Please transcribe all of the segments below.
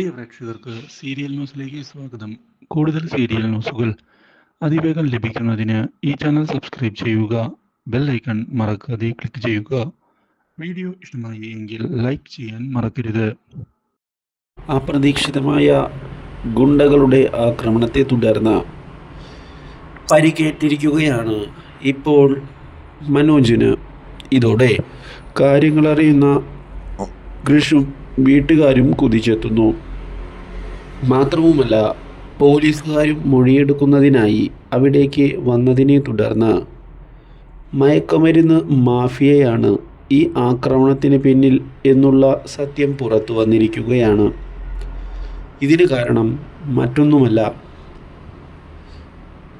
പ്രിയ പ്രേക്ഷകർക്ക് സീരിയൽ ന്യൂസിലേക്ക് സ്വാഗതം. കൂടുതൽ സീരിയൽ ന്യൂസുകൾ അതിവേഗം ലഭിക്കുന്നതിന് ഈ ചാനൽ സബ്സ്ക്രൈബ് ചെയ്യുക ബെൽ ഐക്കൺ മറക്കാതെ ക്ലിക്ക് ചെയ്യുക. വീഡിയോ ഇഷ്ടമായി എങ്കിൽ ലൈക്ക് ചെയ്യാൻ മറക്കരുത്. അപ്രതീക്ഷിതമായ ഗുണ്ടകളുടെ ആക്രമണത്തെ തുടർന്ന് പരിക്കേറ്റിരിക്കുകയാണ് ഇപ്പോൾ മനോജിന് ഇതോടെ. കാര്യങ്ങളറിയുന്ന കൃഷും വീട്ടുകാരും കുതിച്ചെത്തുന്നു. മാത്രവുമല്ല പോലീസുകാരും മൊഴിയെടുക്കുന്നതിനായി അവിടേക്ക് വന്നതിനെ തുടർന്ന് മയക്കുമരുന്ന് മാഫിയയാണ് ഈ ആക്രമണത്തിന് പിന്നിൽ എന്നുള്ള സത്യം പുറത്തു വന്നിരിക്കുകയാണ്. ഇതിന് കാരണം മറ്റൊന്നുമല്ല.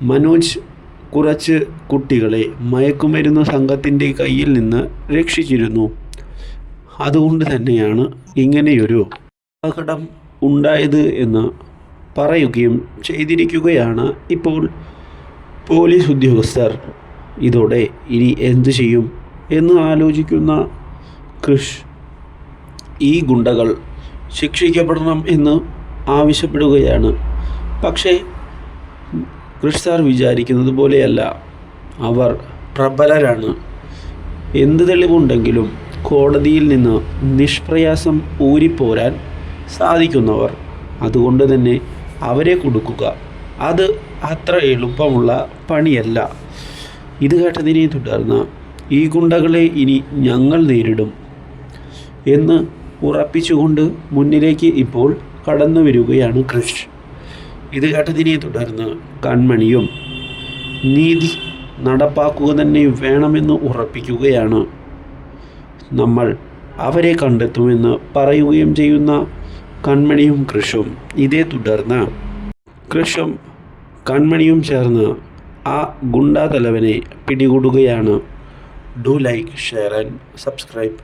മനോജ് കുറച്ച് കുട്ടികളെ മയക്കുമരുന്ന് സംഘത്തിന്റെ കയ്യിൽ നിന്ന് രക്ഷിച്ചിരുന്നു. അതുകൊണ്ട് തന്നെയാണ് ഇങ്ങനെയൊരു അപകടം ഉണ്ടായത് എന്ന് പറയുകയും ചെയ്തിരിക്കുകയാണ് ഇപ്പോൾ പോലീസ് ഉദ്യോഗസ്ഥർ. ഇതോടെ ഇനി എന്ത് ചെയ്യും എന്ന് ആലോചിക്കുന്ന കൃഷ് ഈ ഗുണ്ടകൾ ശിക്ഷിക്കപ്പെടണം എന്ന് ആവശ്യപ്പെടുകയാണ്. പക്ഷേ കൃഷ് സാർ വിചാരിക്കുന്നത് പോലെയല്ല. അവർ പ്രബലരാണ്. എന്ത് തെളിവുണ്ടെങ്കിലും കോടതിയിൽ നിന്ന് നിഷ്പ്രയാസം ഊരിപ്പോരാൻ സാധിക്കുന്നവർ. അതുകൊണ്ട് തന്നെ അവരെ കൊടുക്കുക. അത് അത്ര എളുപ്പമുള്ള പണിയല്ല. ഇത് കേട്ടതിനെ തുടർന്ന് ഈ ഗുണ്ടകളെ ഇനി ഞങ്ങൾ നേരിടും എന്ന് ഉറപ്പിച്ചുകൊണ്ട് മുന്നിലേക്ക് ഇപ്പോൾ കടന്നു വരികയാണ് കൃഷ്. ഇത് കേട്ടതിനെ തുടർന്ന് കൺമണിയും നീതി നടപ്പാക്കുക തന്നെ വേണമെന്ന് ഉറപ്പിക്കുകയാണ്. നമ്മൾ അവരെ കണ്ടെത്തുമെന്ന് പറയുകയും ചെയ്യുന്ന കൺമണിയും കൃഷും ഇതേ തുടർന്ന് കൃഷും കൺമണിയും ചേർന്ന് ആ ഗുണ്ടാതലവനെ പിടികൂടുകയാണ്. Do like share and subscribe.